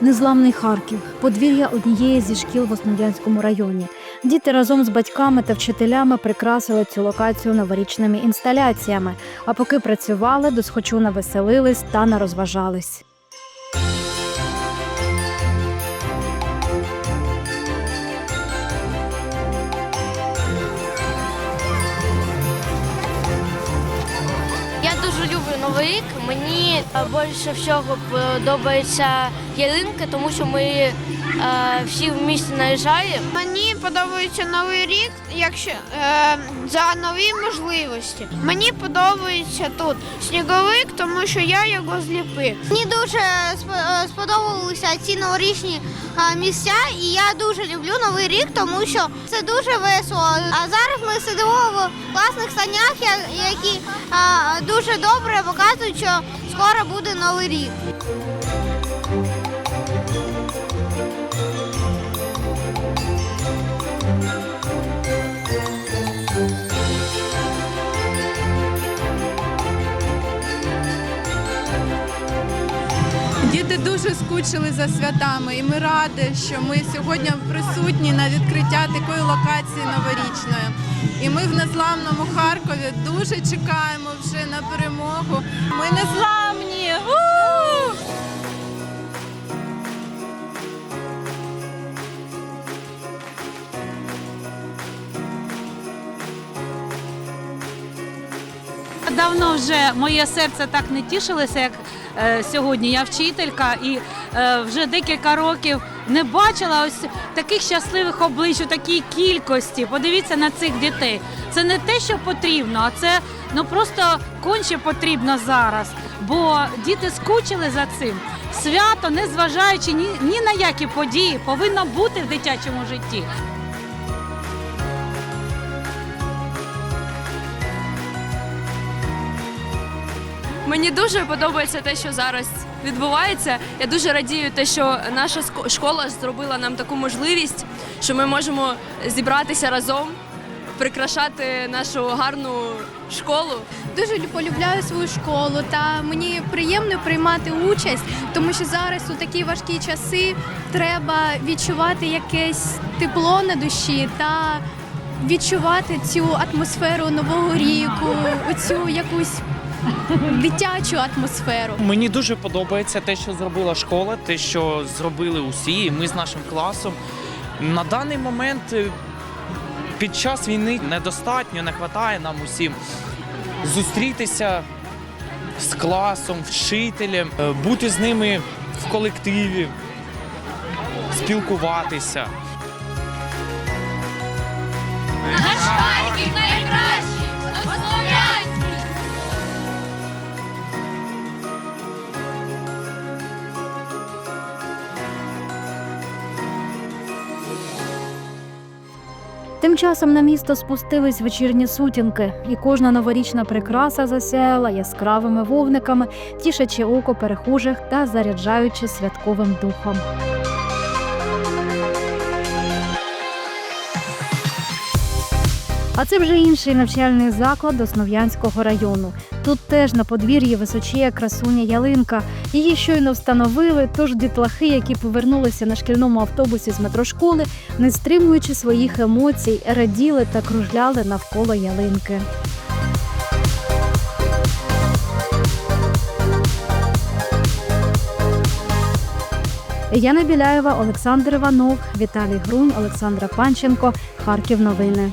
Незламний Харків подвір'я однієї зі шкіл в Основ'янському районі. Діти разом з батьками та вчителями прикрасили цю локацію новорічними інсталяціями. А поки працювали, досхочу навеселились та нарозважались. Я дуже люблю Новий рік. Мені е, більше всього подобається ялинка, тому що ми е, всі в місті наїжджаємо. Мені подобається новий рік, якщо е, за нові можливості. Мені подобається тут сніговик, тому що я його зліпив. Мені дуже е, сподобалися ці новорічні е, місця, і я дуже люблю новий рік, тому що це дуже весело. А зараз ми сидимо в класних санях, які е, дуже добре показують, що скоро буде новий рік. Діти дуже скучили за святами, і ми раді, що ми сьогодні присутні на відкриття такої локації новорічної. І ми в незламному Харкові дуже чекаємо вже на перемогу. Ми незламні! Давно вже моє серце так не тішилося, як сьогодні. Я вчителька і е, вже декілька років не бачила ось таких щасливих облич у такій кількості. Подивіться на цих дітей. Це не те, що потрібно, а це ну просто конче потрібно зараз. Бо діти скучили за цим. Свято, не зважаючи ні, ні на які події, повинно бути в дитячому житті. Мені дуже подобається те, що зараз відбувається. Я дуже радію, те, що наша школа зробила нам таку можливість, що ми можемо зібратися разом, прикрашати нашу гарну школу. Дуже полюбляю свою школу та мені приємно приймати участь, тому що зараз у такі важкі часи треба відчувати якесь тепло на душі та відчувати цю атмосферу нового ріку, оцю якусь дитячу атмосферу. Мені дуже подобається те, що зробила школа, те, що зробили усі, і ми з нашим класом. На даний момент е, під час війни недостатньо, не вистачає нам усім зустрітися з класом, вчителем, е, бути з ними в колективі, спілкуватися. Тим часом на місто спустились вечірні сутінки, і кожна новорічна прикраса засяяла яскравими вогниками, тішачи око перехожих та заряджаючи святковим духом. А це вже інший навчальний заклад Основ'янського району. Тут теж на подвір'ї височіє красуня ялинка. Її щойно встановили, тож дітлахи, які повернулися на шкільному автобусі з метрошколи, не стримуючи своїх емоцій, раділи та кружляли навколо ялинки. Яна Біляєва, Олександр Іванов, Віталій Грунь, Олександра Панченко. Харків. Новини.